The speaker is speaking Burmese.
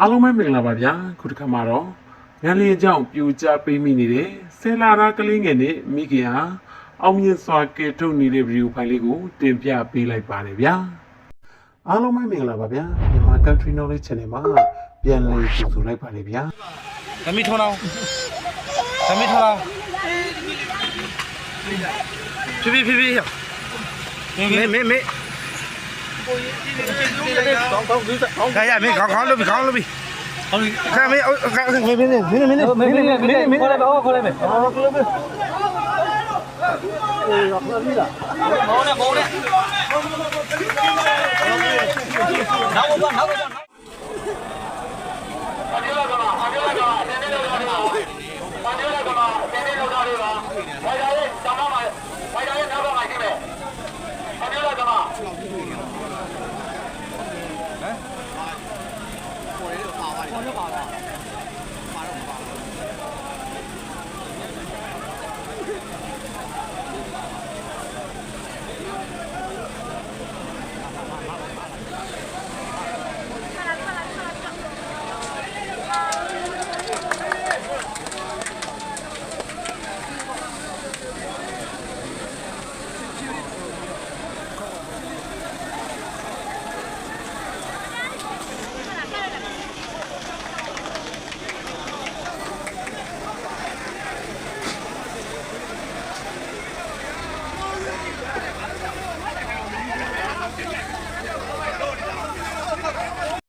အားလုံးပဲမင်္ဂလာပါဗျာခုတစ်ခါမှာတော့ငန်းလေးအကြောင်းပြူကြပေးမိနေတဲ့ဆယ်လာသားကလေးငယ်နဲ့မိခင်ဟာအောင်မြင်စွာကဲထုတ်နေတဲ့ဗီဒီယိုဖိုင်လေးကိုတင်ပြပေးလိုက်ပါတယ်ဗျာအားလုံးပဲမင်္ဂလာပါဗျာမြန်မာ Country Knowledge Channel မှာပြန်လည်ကြိုဆိုလိုက်ပါတယ်ဗျာသမီးထွန်းအောင်သမီးထွန်းအောင်ဖြည်းဖြည်းဖြည်းဖြည်းမေမေမေကောင်းကောင်း ဒီကောင်းခါရမေကောင်းကောင်းလို့ပြီကောင်းလို့ပြီခါမေခါမေမေမေမေမေမေမေမေမေခေါ်လိုက်ပါခေါ်လိုက်မယ်ခေါ်လိုက်မယ်မောနဲ့မောနဲ့နောက်တော့နောက်တော့